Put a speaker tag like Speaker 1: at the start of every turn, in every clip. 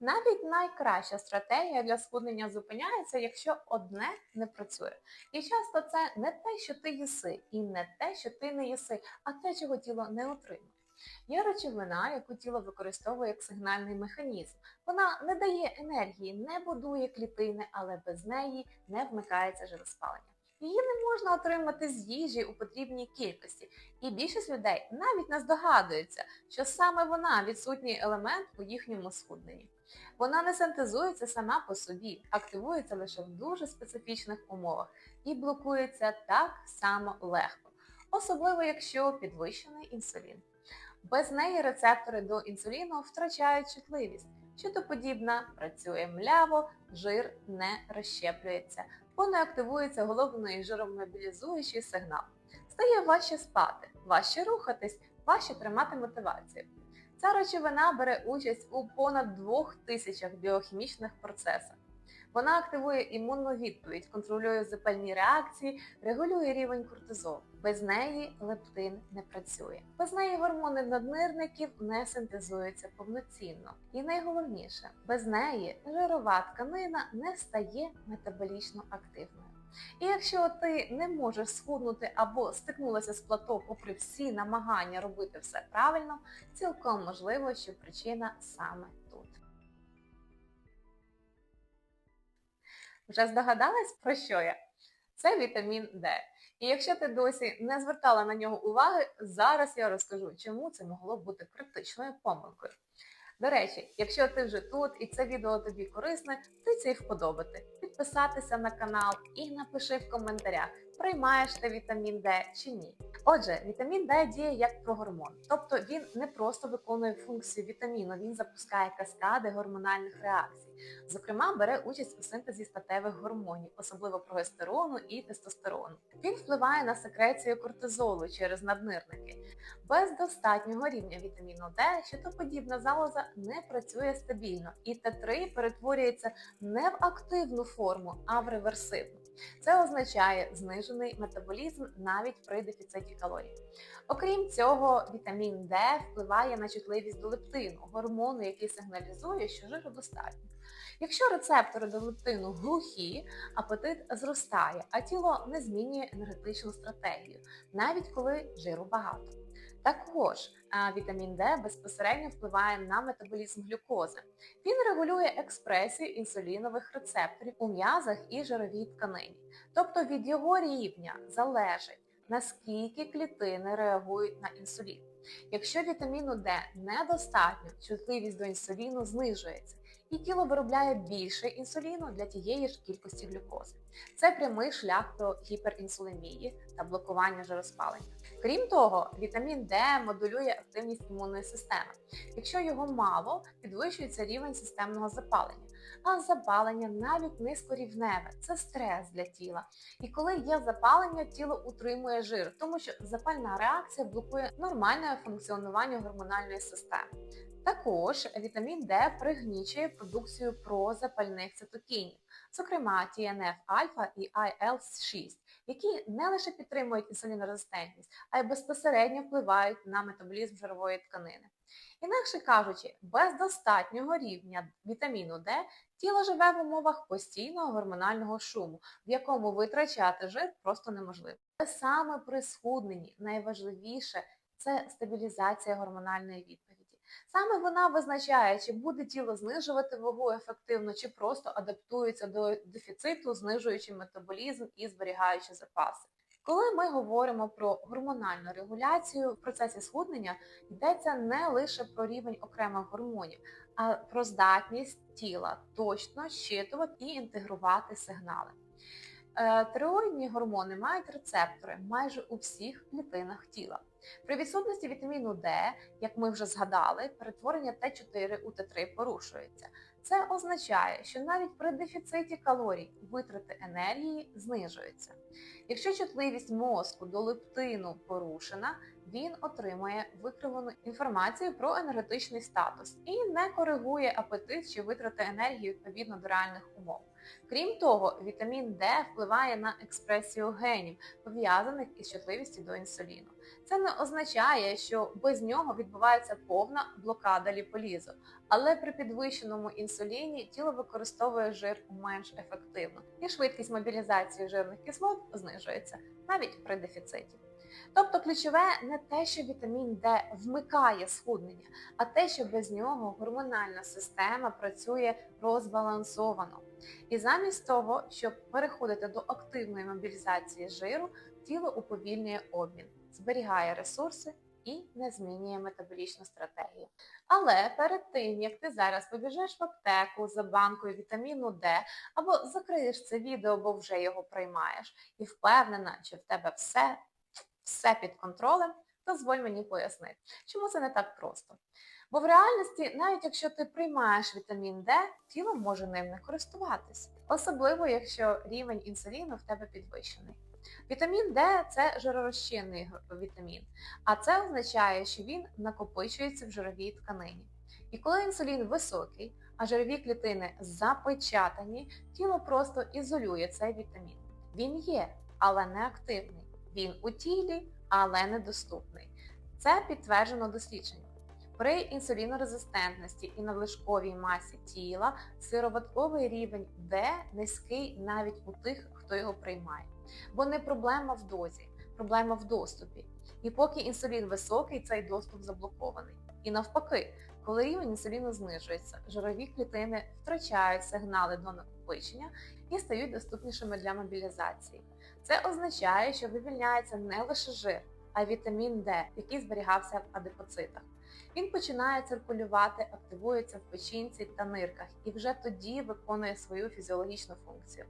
Speaker 1: Навіть найкраща стратегія для схуднення зупиняється, якщо одне не працює. І часто це не те, що ти їси, і не те, що ти не їси, а те, чого тіло не отримує. Є речовина, яку тіло використовує як сигнальний механізм. Вона не дає енергії, не будує клітини, але без неї не вмикається жироспалення. Її не можна отримати з їжі у потрібній кількості, і більшість людей навіть не здогадується, що саме вона відсутній елемент у їхньому схудненні. Вона не синтезується сама по собі, активується лише в дуже специфічних умовах і блокується так само легко, особливо якщо підвищений інсулін. Без неї рецептори до інсуліну втрачають чутливість. Щитоподібна працює мляво, жир не розщеплюється, бо не активується головний жиромобілізуючий сигнал. Стає важче спати, важче рухатись, важче тримати мотивацію. Ця речовина бере участь у понад двох тисячах біохімічних процесах. Вона активує імунну відповідь, контролює запальні реакції, регулює рівень кортизолу. Без неї лептин не працює. Без неї гормони наднирників не синтезуються повноцінно. І найголовніше, без неї жирова тканина не стає метаболічно активною. І якщо ти не можеш схуднути або стикнулася з плато попри всі намагання робити все правильно, цілком можливо, що причина саме тут. Вже здогадались про що я? Це вітамін Д. І якщо ти досі не звертала на нього уваги, зараз я розкажу, чому це могло бути критичною помилкою. До речі, якщо ти вже тут і це відео тобі корисне, ти вподобати, підписатися на канал і напиши в коментарях, приймаєш ти вітамін Д чи ні. Отже, вітамін Д діє як прогормон, тобто він не просто виконує функцію вітаміну, він запускає каскади гормональних реакцій. Зокрема, бере участь у синтезі статевих гормонів, особливо прогестерону і тестостерону. Він впливає на секрецію кортизолу через наднирники. Без достатнього рівня вітаміну Д щитоподібна залоза не працює стабільно, і Т3 перетворюється не в активну форму, а в реверсивну. Це означає знижений метаболізм навіть при дефіциті калорій. Окрім цього, вітамін Д впливає на чутливість до лептину, гормону, який сигналізує, що жиру достатньо. Якщо рецептори до лептину глухі, апетит зростає, а тіло не змінює енергетичну стратегію, навіть коли жиру багато. Також вітамін Д безпосередньо впливає на метаболізм глюкози. Він регулює експресію інсулінових рецепторів у м'язах і жировій тканині. Тобто від його рівня залежить, наскільки клітини реагують на інсулін. Якщо вітаміну Д недостатньо, чутливість до інсуліну знижується і тіло виробляє більше інсуліну для тієї ж кількості глюкози. Це прямий шлях до гіперінсулемії та блокування жироспалення. Крім того, вітамін Д модулює активність імунної системи. Якщо його мало, підвищується рівень системного запалення. А запалення навіть низькорівневе це стрес для тіла. І коли є запалення, тіло утримує жир, тому що запальна реакція блокує нормальне функціонування гормональної системи. Також вітамін Д пригнічує продукцію прозапальних цитокінів, зокрема TNF-альфа і IL-6, які не лише підтримують інсулінорезистентність, а й безпосередньо впливають на метаболізм жирової тканини. Інакше кажучи, без достатнього рівня вітаміну Д тіло живе в умовах постійного гормонального шуму, в якому витрачати жир просто неможливо. Саме при схудненні найважливіше це стабілізація гормональної відповіді. Саме вона визначає, чи буде тіло знижувати вагу ефективно, чи просто адаптується до дефіциту, знижуючи метаболізм і зберігаючи запаси. Коли ми говоримо про гормональну регуляцію в процесі схуднення, йдеться не лише про рівень окремих гормонів, а про здатність тіла точно щитувати і інтегрувати сигнали. Тероїдні гормони мають рецептори майже у всіх клітинах тіла. При відсутності вітаміну Д, як ми вже згадали, перетворення Т4 у Т3 порушується. Це означає, що навіть при дефіциті калорій витрати енергії знижуються. Якщо чутливість мозку до лептину порушена, він отримує викривлену інформацію про енергетичний статус і не коригує апетит чи витрати енергії відповідно до реальних умов. Крім того, вітамін Д впливає на експресію генів, пов'язаних із чутливістю до інсуліну. Це не означає, що без нього відбувається повна блокада ліполізу, але при підвищеному інсуліні тіло використовує жир менш ефективно, і швидкість мобілізації жирних кислот знижується навіть при дефіциті. Тобто ключове не те, що вітамін Д вмикає схуднення, а те, що без нього гормональна система працює розбалансовано. І замість того, щоб переходити до активної мобілізації жиру, тіло уповільнює обмін, зберігає ресурси і не змінює метаболічну стратегію. Але перед тим, як ти зараз побіжеш в аптеку за банкою вітаміну Д або закриєш це відео, бо вже його приймаєш, і впевнена, що в тебе все, все під контролем, дозволь мені пояснити, чому це не так просто. Бо в реальності, навіть якщо ти приймаєш вітамін Д, тіло може ним не користуватись, особливо якщо рівень інсуліну в тебе підвищений. Вітамін Д це жиророзчинний вітамін, а це означає, що він накопичується в жировій тканині. І коли інсулін високий, а жирові клітини запечатані, тіло просто ізолює цей вітамін. Він є, але не активний. Він у тілі, але недоступний. Це підтверджено дослідженням. При інсулінорезистентності і надлишковій масі тіла сироватковий рівень Д низький навіть у тих, хто його приймає. Бо не проблема в дозі, проблема в доступі. І поки інсулін високий, цей доступ заблокований. І навпаки, коли рівень інсуліну знижується, жирові клітини втрачають сигнали до накопичення і стають доступнішими для мобілізації. Це означає, що вивільняється не лише жир, а й вітамін Д, який зберігався в адипоцитах. Він починає циркулювати, активується в печінці та нирках і вже тоді виконує свою фізіологічну функцію.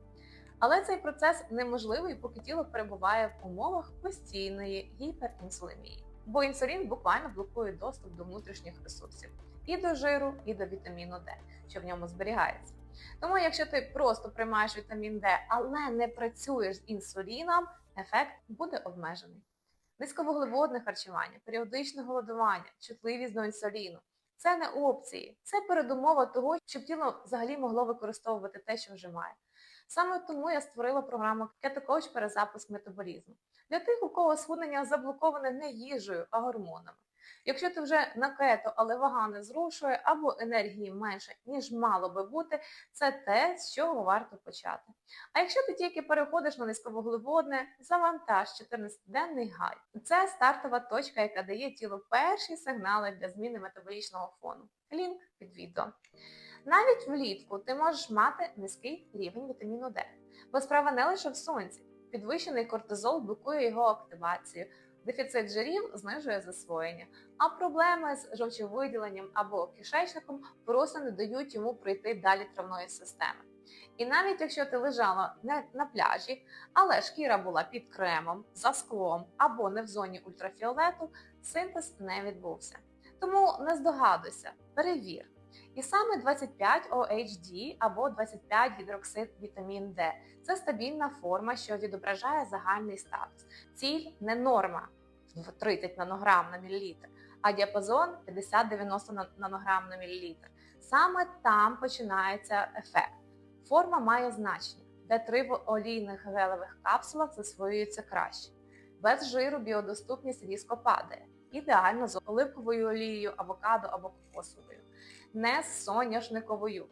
Speaker 1: Але цей процес неможливий, поки тіло перебуває в умовах постійної гіперінсулемії, бо інсулін буквально блокує доступ до внутрішніх ресурсів і до жиру, і до вітаміну Д, що в ньому зберігається. Тому, якщо ти просто приймаєш вітамін Д, але не працюєш з інсуліном, ефект буде обмежений. Низьковуглеводне харчування, періодичне голодування, чутливість до інсуліну це не опції, це передумова того, щоб тіло взагалі могло використовувати те, що вже має. Саме тому я створила програму Кетокоуч перезапуск метаболізму для тих, у кого схуднення заблоковане не їжею, а гормонами. Якщо ти вже на кето, але вага не зрушує або енергії менше, ніж мало би бути, це те, з чого варто почати. А якщо ти тільки переходиш на низьковуглеводне, завантаж 14-денний гайд. Це стартова точка, яка дає тілу перші сигнали для зміни метаболічного фону. Лінк під відео. Навіть влітку ти можеш мати низький рівень вітаміну Д, бо справа не лише в сонці. Підвищений кортизол блокує його активацію, дефіцит жирів знижує засвоєння, а проблеми з жовчовиділенням або кишечником просто не дають йому пройти далі травної системи. І навіть якщо ти лежала не на пляжі, але шкіра була під кремом, за склом або не в зоні ультрафіолету, синтез не відбувся. Тому не здогадуйся, перевір. І саме 25 OHD або 25 гідроксид вітамін Д це стабільна форма, що відображає загальний статус. Ціль не норма в 30 нанограм на мілілітр, а діапазон 50-90 нанограм на мілілітр. Саме там починається ефект. Форма має значення, де три в олійних гелевих капсулах засвоюються краще. Без жиру біодоступність різко падає. Ідеально з оливковою олією, авокадо або кокосовою не з соняшниковою.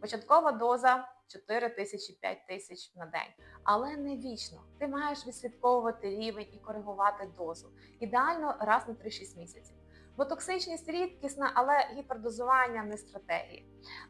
Speaker 1: Початкова доза 4 тисячі 5 тисяч на день. Але не вічно. Ти маєш відслідковувати рівень і коригувати дозу. Ідеально раз на 3-6 місяців. Бо токсичність рідкісна, але гіпердозування не стратегія.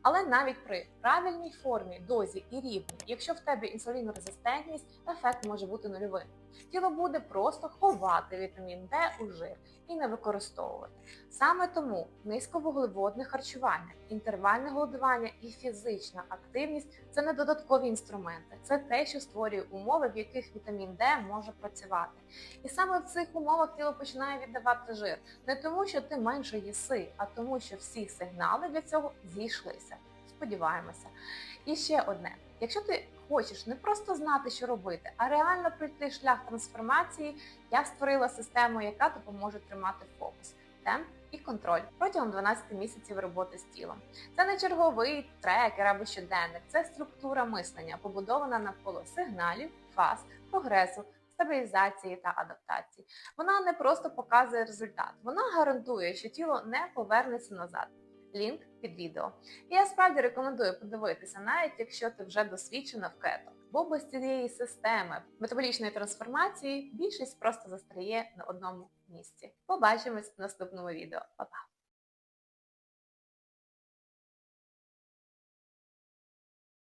Speaker 1: Але навіть при правильній формі, дозі і рівні, якщо в тебе інсулінорезистентність, ефект може бути нульовим. Тіло буде просто ховати вітамін Д у жир і не використовувати. Саме тому низьковуглеводне харчування, інтервальне голодування і фізична активність це не додаткові інструменти, це те, що створює умови, в яких вітамін Д може працювати. І саме в цих умовах тіло починає віддавати жир. Не тому, що ти менше їси, а тому, що всі сигнали для цього зійшлися. Сподіваємося. І ще одне. Якщо ти хочеш не просто знати, що робити, а реально пройти шлях трансформації, я створила систему, яка допоможе тримати фокус, темп і контроль протягом 12 місяців роботи з тілом. Це не черговий трекер або щоденник, це структура мислення, побудована навколо сигналів, фаз, прогресу, стабілізації та адаптації. Вона не просто показує результат, вона гарантує, що тіло не повернеться назад. Лінк під відео. Я справді рекомендую подивитися, навіть якщо ти вже досвідчена в кето. Бо без цієї системи метаболічної трансформації більшість просто застряє на одному місці. Побачимось в наступному відео. Па-па!